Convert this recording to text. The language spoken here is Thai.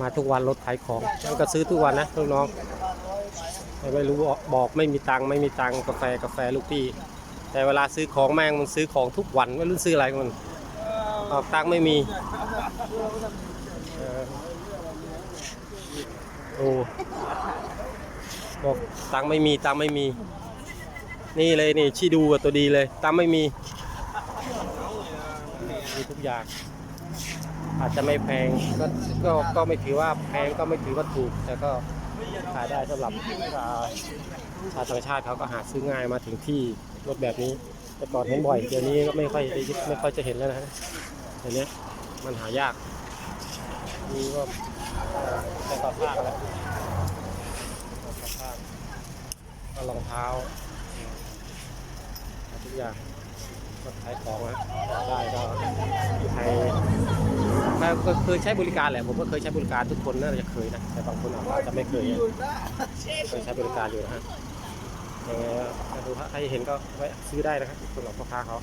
มาทุกวันรถขายของมันก็ซื้อทุกวันนะลูกน้องไม่รู้บอกไม่มีตังไม่มีตังกาแฟกาแฟลูกพี่ แต่เวลาซื้อของแม่งมันซื้อของทุกวันไม่รู้ซื้ออะไรมันออกตังไม่มีโอ้บอกตังไม่มีตังไม่มี นี่เลยนี่ชีดูอะตัวดีเลยตังไม่มีมีทุกอย่าง อาจจะไม่แพงก็ก็ก็ไม่ถือว่าแพงก็ไม่ถือว่าถูก แต่ก็ขายได้สำหรับอ่าชาวต่างชาติเขาก็หาซื้อง่ายมาถึงที่รถแบบนี้ แต่ก่อนเห็นบ่อยเดี๋ยวนี้ก็ไม่ค่อยได้ไม่ค่อยจะเห็นแล้วนะฮะเดี๋ยวนี้มันหายากนี่ก็แต่ต่อภาคแล้วต่อภาคก็รองเท้าทุกอย่างก็ขายของนะได้ก็ใครก็ เคยใช้บริการแหละผมก็เคยใช้บริการทุกคนน่าจะเคยนะแต่บางคนอาจจะไม่เคยเคยใช้บริการอยู่นะฮะยังไงก็ดูถ้าใครเห็นก็ไว้ซื้อได้นะครับสำหรับพ่อค้าเขา